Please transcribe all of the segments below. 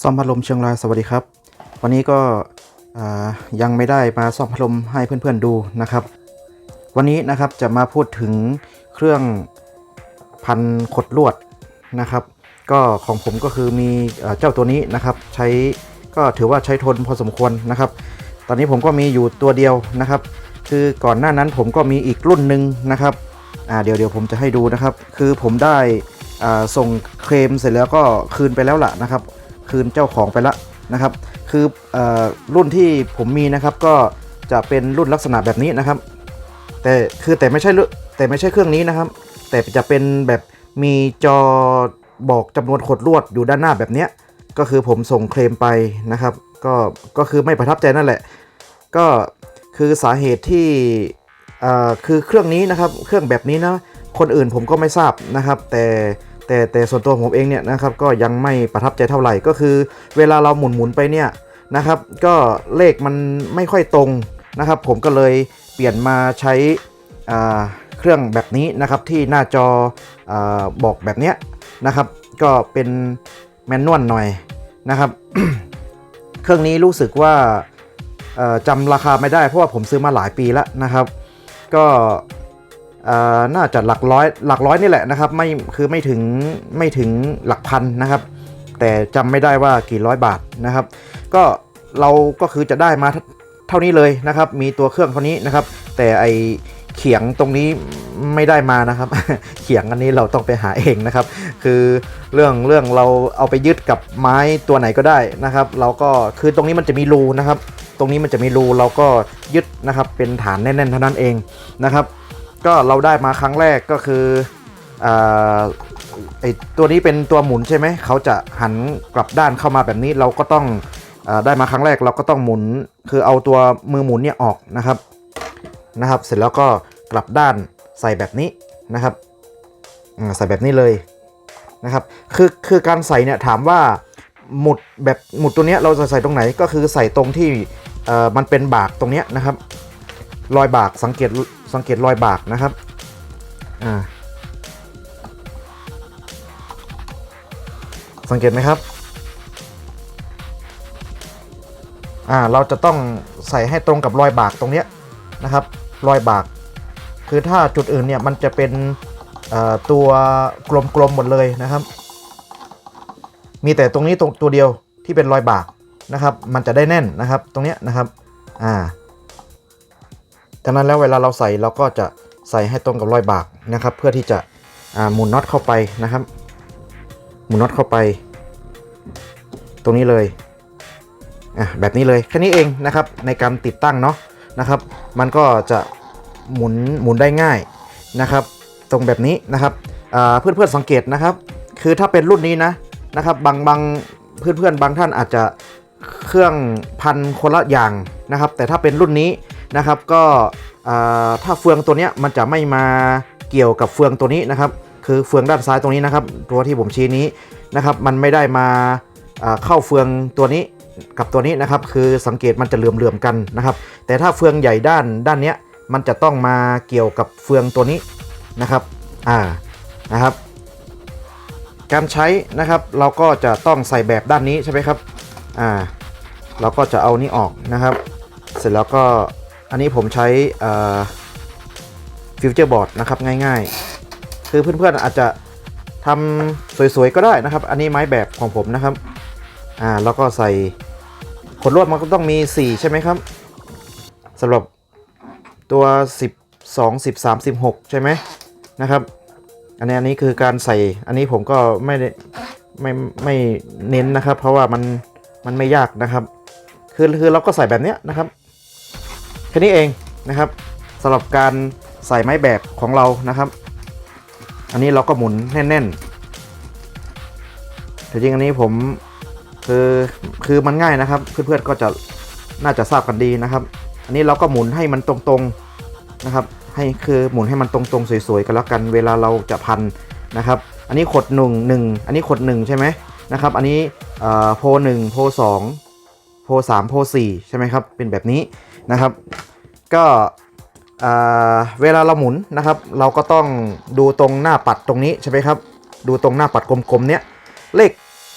ซ่อมพัดลมเชียงรายสวัสดีครับ วันนี้ก็ยังไม่ได้มาซ่อมพัดลมให้เพื่อนๆดูนะครับ วันนี้นะครับจะมาพูดถึงเครื่องพันขดลวดนะครับ ก็ของผมก็คือมีเจ้าตัวนี้นะครับใช้ก็ถือว่าใช้ทนพอสมควรนะครับ ตอนนี้ผมก็มีอยู่ตัวเดียวนะครับ คือก่อนหน้านั้นผมก็มีอีกรุ่นหนึ่งนะครับ อ่าเดี๋ยวเดี๋ยวผมจะให้ดูนะครับ คือผมได้อ่าส่งเคลมเสร็จแล้วก็คืนไปแล้วล่ะนะครับ คืนเจ้าของไปละนะครับ คือเออรุ่นที่ผมมีนะครับก็จะเป็นรุ่นลักษณะแบบนี้นะครับ แต่คือแต่ไม่ใช่แต่ไม่ใช่เครื่องนี้นะครับ แต่จะเป็นแบบมีจอบอกจำนวนขดลวดอยู่ด้านหน้าแบบเนี้ยก็คือผมส่งเคลมไปนะครับ ก็ก็คือไม่ประทับใจนั่นแหละ ก็คือสาเหตุที่ คือเครื่องนี้นะครับเครื่องแบบนี้นะคนอื่นผมก็ไม่ทราบนะครับ แต่แต่แต่ส่วนตัวผมเองเนี่ยนะครับก็ยังไม่ประทับใจเท่าไหร่ก็คือ เวลาเราหมุนหมุนไปเนี่ยนะครับ ก็เลขมันไม่ค่อยตรงนะครับ ผมก็เลยเปลี่ยนมาใช้เครื่องแบบนี้นะครับที่หน้าจออบอกแบบเนี้ยนะครับ ก็เป็นแมนนวลหน่อยนะครับ เครื่องนี้รู้สึกว่าจำราคาไม่ได้เพราะว่าผมซื้อมาหลายปีแล้วนะครับ ก็อ่อน่าจะหลักร้อยหลักร้อยนี่แหละนะครับไม่คือไม่ถึงไม่ถึงหลักพันนะครับ แต่จำไม่ได้ว่ากี่ร้อยบาทนะครับ ก็เราก็คือจะได้มาเท่านี้เลยนะครับ มีตัวเครื่องเท่านี้นะครับ แต่ไอเขียงตรงนี้ไม่ได้มานะครับ เขียงอันนี้เราต้องไปหาเองนะครับ คือเรื่องเรื่องเราเอาไปยึดกับไม้ตัวไหนก็ได้นะครับ เราก็คือตรงนี้มันจะมีรูนะครับ ตรงนี้มันจะมีรูเราก็ยึดนะครับเป็นฐานแน่นๆเท่านั้นเองนะครับ ก็เราได้มาครั้งแรกก็คืออาไอตัวนี้เป็นตัวหมุนใช่ไหมเขาจะหันกลับด้านเข้ามาแบบนี้เราก็ต้องอได้มาครั้งแรกเราก็ต้องหมุน คือเอาตัวมือหมุนเนี่ยออกนะครับนะครับ เสร็จแล้วก็กลับด้านใส่แบบนี้นะครับใส่แบบนี้เลยนะครับคือคือการใส่เนี่ยถามว่าหมุดแบบหมุดตัวเนี้ยเราจะใส่ตรงไหนก็คือใส่ตรงที่ เอ่อมันเป็นบากตรงเนี้ยนะครับ รอยบากสังเกตสังเกตรอยบากนะครับอ่าสังเกตไหมครับอ่าเราจะต้องใส่ให้ตรงกับรอยบากตรงเนี้ยนะครับ รอยบาก คือถ้าจุดอื่นเนี่ยมันจะเป็นตัวกลมๆหมดเลยนะครับ มีแต่ตรงนี้ตรงตัวเดียวที่เป็นรอยบาก นะครับมันจะได้แน่นนะครับตรงเนี้ยนะครับอ่าจากนั้นแล้วเวลาเราใส่เราก็จะใส่ให้ตรงกับรอยบากนะครับ เพื่อที่จะอ่าหมุนน็อตเข้าไปนะครับ หมุนน็อตเข้าไป ตรงนี้เลยอะแบบนี้เลยแค่นี้เองนะครับในการติดตั้งเนาะนะครับ มันก็จะหมุนหมุนได้ง่ายนะครับ ตรงแบบนี้นะครับอ่าเพื่อนเพื่อนสังเกตนะครับ คือถ้าเป็นรุ่นนี้นะนะครับบางบางเพื่อนเพื่อนบางท่านอาจจะ เครื่องพันคนละอย่างนะครับ แต่ถ้าเป็นรุ่นนี้นะครับก็ถ้าเฟืองตัวนี้มันจะไม่มาเกี่ยวกับเฟืองตัวนี้นะครับ คือเฟืองด้านซ้ายตรงนี้นะครับ ตัวที่ผมชี้นี้นะครับมันไม่ได้มาเข้าเฟืองตัวนี้กับตัวนี้นะครับ คือสังเกตมันจะเหลื่อมๆกันนะครับ แต่ถ้าเฟืองใหญ่ด้านด้านนี้มันจะต้องมาเกี่ยวกับเฟืองตัวนี้นะครับอ่านะครับ การใช้นะครับเราก็จะต้องใส่แบบด้านนี้ใช่ไหมครับอ่า เราก็จะเอานี้ออกนะครับ เสร็จแล้วก็อันนี้ผมใช้ฟิวเจอร์บอร์ดนะครับง่ายๆ คือเพื่อนๆอาจจะทำสวยๆก็ได้นะครับ อันนี้ไม้แบบของผมนะครับอ่าแล้วก็ใส่ขนลวดมันก็ต้องมี 4 ใช่ไหมครับสำหรับตัว 12 13 16 ใช่ไหมนะครับ อันนี้อันนี้คือการใส่อันนี้ผมก็ไม่ได้ไม่ไม่เน้นนะครับ เพราะว่ามันมันไม่ยากนะครับ คือคือเราก็ใส่แบบนี้นะครับแค่นี้เองนะครับสำหรับการใส่ไม้แบบของเรานะครับ อันนี้เราก็หมุนแน่นๆแต่จริงอันนี้ผมคือคือมันง่ายนะครับ เพื่อนๆก็จะน่าจะทราบกันดีนะครับ อันนี้เราก็หมุนให้มันตรงๆนะครับ ให้คือหมุนให้มันตรงๆสวยๆกันแล้วกัน เวลาเราจะพันนะครับ อันนี้ขดหนึ่งหนึ่งอันนี้ขดหนึ่งใช่ไหมนะครับ อันนี้โพหนึ่งโพสอง โพสามโพสี่ใช่ไหมครับ เป็นแบบนี้นะครับ ก็เวลาเราหมุนนะครับ เราก็ต้องดูตรงหน้าปัดตรงนี้ใช่ไหมครับ ดูตรงหน้าปัดกลมๆเนี้ยเลข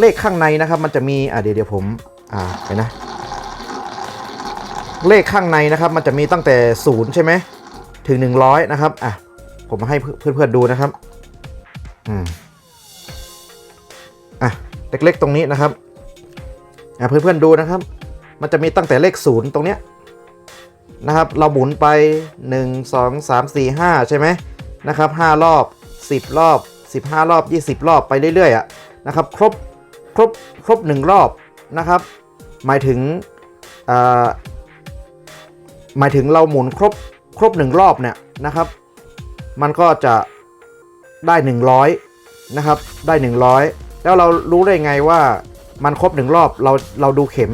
เลขข้างในนะครับมันจะมีอ่าเดี๋ยวเดี๋ยวผมอ่าไปนะ เลขข้างในนะครับ มันจะมีตั้งแต่ศูนย์ใช่ไหมถึง 100 นะครับอะผมให้เพื่อนๆดูนะครับอืมอะเล็กๆตรงนี้นะครับ เพื่อนๆดูนะครับ มันจะมีตั้งแต่เลขศูนย์ตรงเนี้ยนะครับ เราหมุนไป 1 2 3 4 5 ใช่ไหมนะครับ 5 รอบ 10 รอบ 15 รอบ 20 รอบไปเรื่อยๆอะนะครับ ครบครบครบ 1 รอบนะครับ หมายถึงหมายถึงเราหมุนครบครบ 1 รอบเนี่ยนะครับ มันก็จะได้ 100นะครับได้ 100 แล้วเรารู้ได้ไงว่า มันครบ1รอบเราเราดูเข็ม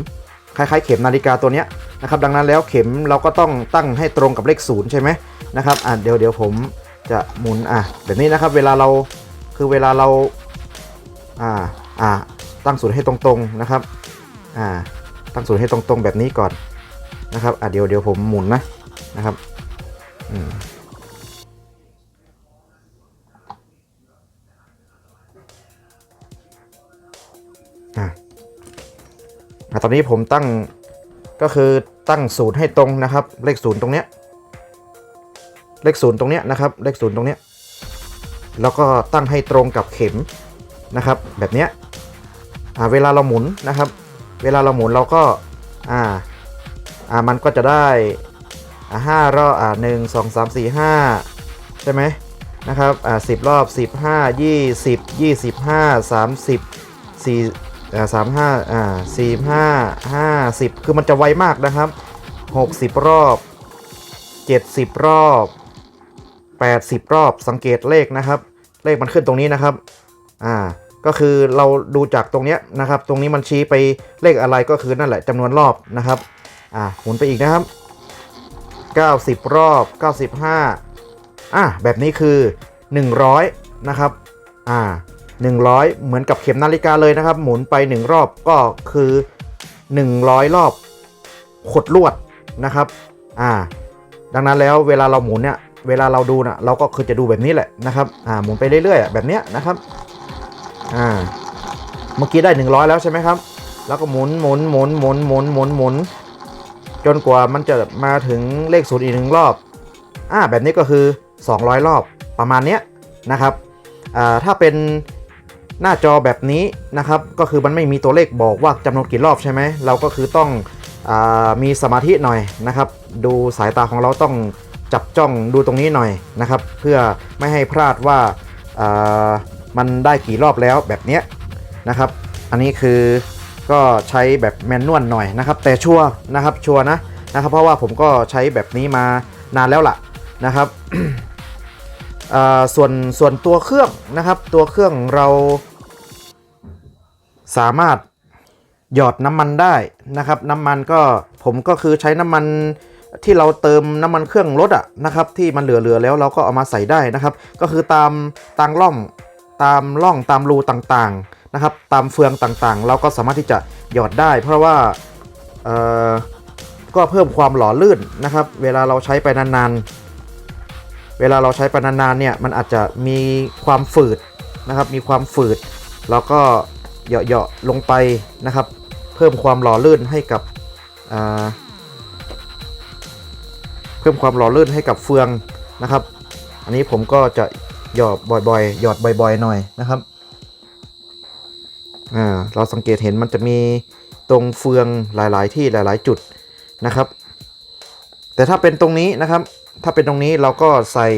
คล้ายๆ เข็มนาฬิกาตัวเนี้ยนะครับดังนั้นแล้วเข็มเราก็ต้องตั้งให้ตรงกับเลขศูนย์ใช่ไหมนะครับอะเดี๋ยวเดี๋ยวผมจะหมุนอะแบบนี้นะครับเวลาเราคือเวลาเราอ่าอ่าตั้งศูนย์ให้ตรงๆนะครับอ่าตั้งศูนย์ให้ตรงๆแบบนี้ก่อนนะครับอะเดี๋ยวเดี๋ยวผมหมุนนะนะครับอืม ตอนนี้ผมตั้งก็คือตั้งศูนย์ให้ตรงนะครับ เลขศูนย์ตรงเนี้ยเลขศูนย์ตรงเนี้ยนะครับ เลขศูนย์ตรงเนี้ยแล้วก็ตั้งให้ตรงกับเข็มนะครับ แบบเนี้ยเวลาเราหมุนนะครับ เวลาเราหมุนเราก็อ่าอ่ามันก็จะได้อ่าห้ารอบอ่าหนึ่งสองสามสี่ห้าใช่ไหมนะครับอ่าสิบรอบสิบห้ายี่สิบยี่สิบห้าสามสิบสี่ อ่าสามห้าอ่าสี่ห้าห้าสิบคือมันจะไวมากนะครับหกสิบรอบเจ็ดสิบรอบแปดสิบรอบสังเกตเลขนะครับ เลขมันขึ้นตรงนี้นะครับอ่าก็คือเราดูจากตรงเนี้ยนะครับ ตรงนี้มันชี้ไปเลขอะไรก็คือนั่นแหละจำนวนรอบนะครับอ่าหมุนไปอีกนะครับ 90 รอบ 95อะแบบนี้คือ 100 นะครับอ่า 100 เหมือนกับเข็มนาฬิกาเลยนะครับ หมุนไป 1 รอบก็คือ 100 รอบขดลวดนะครับอ่าดังนั้นแล้วเวลาเราหมุนเนี่ยเวลาเราดูนะเราก็คือจะดูแบบนี้แหละนะครับอ่าหมุนไปเรื่อยๆอะแบบเนี้ยนะครับอ่าเมื่อกี้ได้ 100 แล้วใช่ไหมครับ แล้วก็หมุนหมุนหมุนหมุนหมุนหมุนหมุนจนกว่ามันจะมาถึงเลขศูนย์อีกหนึ่งรอบอ่าแบบนี้ก็คือ 200 รอบประมาณเนี้ยนะครับอ่าถ้าเป็น หน้าจอแบบนี้นะครับ ก็คือมันไม่มีตัวเลขบอกว่าจำนวนกี่รอบใช่ไหม เราก็คือต้องอมีสมาธิหน่อยนะครับ ดูสายตาของเราต้องจับจ้องดูตรงนี้หน่อยนะครับ เพื่อไม่ให้พลาดว่ามันได้กี่รอบแล้วแบบนี้นะครับ อันนี้คือก็ใช้แบบแมนนวลหน่อยนะครับ แต่ชัวนะครับชัวนะนะครับ เพราะว่าผมก็ใช้แบบนี้มานานแล้วล่ะนะครับ ส่วนส่วนตัวเครื่องนะครับ ตัวเครื่องเราสามารถหยอดน้ำมันได้นะครับ น้ำมันก็ผมก็คือใช้น้ำมันที่เราเติมน้ำมันเครื่องรถอะนะครับ ที่มันเหลือๆแล้วเราก็เอามาใส่ได้นะครับ ก็คือตามตามร่องตามร่องตามรูต่างๆนะครับ ตามเฟืองต่างๆ เราก็สามารถที่จะหยอดได้ เพราะว่าเออก็เพิ่มความหล่อลื่นนะครับ เวลาเราใช้ไปนานๆ วลาเราใช้ไปนานๆเนี่ยมันอาจจะมีความฝืดนะครับ มีความฝืดเราก็เหยาะๆลงไปนะครับ เพิ่มความหล่อลื่นให้กับเพิ่มความหล่อลื่นให้กับเฟืองนะครับ อันนี้ผมก็จะหยอดบ่อยๆ หยอดบ่อยๆหน่อยนะครับอ่าเราสังเกตเห็นมันจะมีตรงเฟืองหลายๆที่หลาย ๆ จุดนะครับ แต่ถ้าเป็นตรงนี้นะครับ ถ้าเป็นตรงนี้เราก็ใส่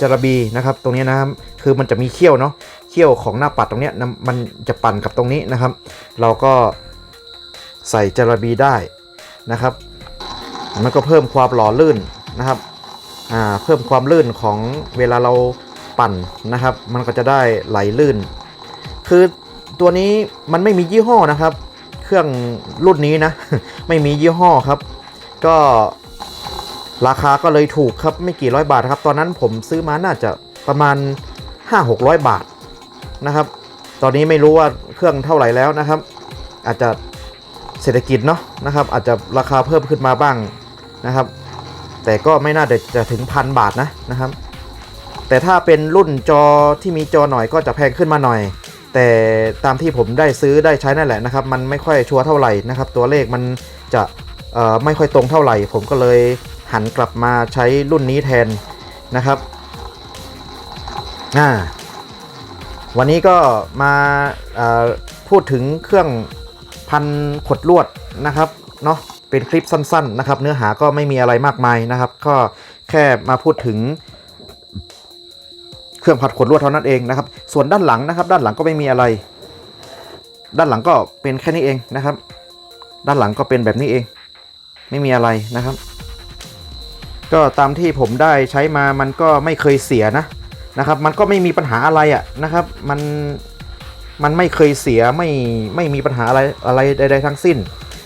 จาระบีนะครับ ตรงนี้นะครับ คือมันจะมีเขี้ยวเนาะ เขี้ยวของหน้าปัดตรงนี้มันจะปั่นกับตรงนี้นะครับ เราก็ใส่จาระบีได้นะครับ มันก็เพิ่มความหล่อลื่นนะครับอ่าเพิ่มความลื่นของเวลาเราปั่นนะครับ มันก็จะได้ไหลลื่น คือตัวนี้มันไม่มียี่ห้อนะครับ เครื่องรุ่นนี้นะ ไม่มียี่ห้อครับ ก็ ราคาก็เลยถูกครับไม่กี่ร้อยบาทครับ ตอนนั้นผมซื้อมาน่าจะประมาณ 5-600 บาทนะครับ ตอนนี้ไม่รู้ว่าเครื่องเท่าไหร่แล้วนะครับ อาจจะเศรษฐกิจเนาะนะครับ อาจจะราคาเพิ่มขึ้นมาบ้างนะครับ แต่ก็ไม่น่าจะถึงพันบาทนะนะครับ แต่ถ้าเป็นรุ่นจอที่มีจอหน่อยก็จะแพงขึ้นมาหน่อย แต่ตามที่ผมได้ซื้อได้ใช้นั่นแหละนะครับ มันไม่ค่อยชัวร์เท่าไหร่นะครับ ตัวเลขมันจะไม่ค่อยตรงเท่าไหร่ ผมก็เลย หันกลับมาใช้รุ่นนี้แทนนะครับอ่าวันนี้ก็มาพูดถึงเครื่องพันขดลวดนะครับเนาะเป็นคลิปสั้นๆนะครับ เนื้อหาก็ไม่มีอะไรมากมายนะครับ ก็แค่มาพูดถึง เครื่องผัดขนลวดเท่านั้นเองนะครับ ส่วนด้านหลังนะครับ ด้านหลังก็ไม่มีอะไร ด้านหลังก็เป็นแค่นี้เองนะครับ ด้านหลังก็เป็นแบบนี้เอง ไม่มีอะไรนะครับ ก็ตามที่ผมได้ใช้มามันก็ไม่เคยเสียนะนะครับ มันก็ไม่มีปัญหาอะไรอะนะครับ มันมันไม่เคยเสียไม่ไม่มีปัญหาอะไรอะไรใด ๆ ทั้งสิ้น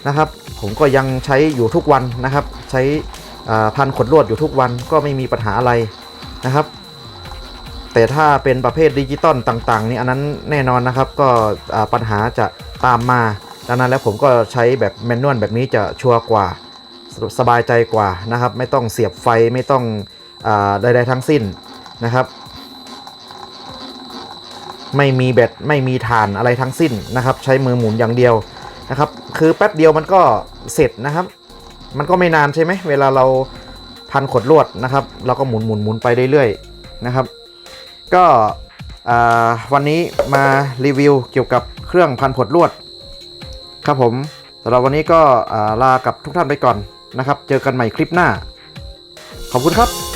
นะครับ ผมก็ยังใช้อยู่ทุกวันนะครับ ใช้อ่าพันขนลวดอยู่ทุกวันก็ไม่มีปัญหาอะไรนะครับ แต่ถ้าเป็นประเภทดิจิตอลต่างๆนี่อันนั้นแน่นอนนะครับ ก็ปัญหาจะตามมาดังนั้นแล้วผมก็ใช้แบบแมนนวลแบบนี้จะชัวร์กว่า สบายใจกว่านะครับ ไม่ต้องเสียบไฟไม่ต้องอใดๆทั้งสิ้นนะครับ ไม่มีแบตไม่มีฐานอะไรทั้งสิ้นนะครับ ใช้มือหมุนอย่างเดียวนะครับ คือแป๊บเดียวมันก็เสร็จนะครับ มันก็ไม่นานใช่ไหมเวลาเราพันขดลวดนะครับ เราก็หมุนหมุนหมุนไปเรื่อยๆนะครับ ก็วันนี้มารีวิวเกี่ยวกับเครื่องพันผดลวดครับผมสำหรับวันนี้ก็อ่าลากับทุกท่านไปก่อน นะครับ เจอกันใหม่คลิปหน้า ขอบคุณครับ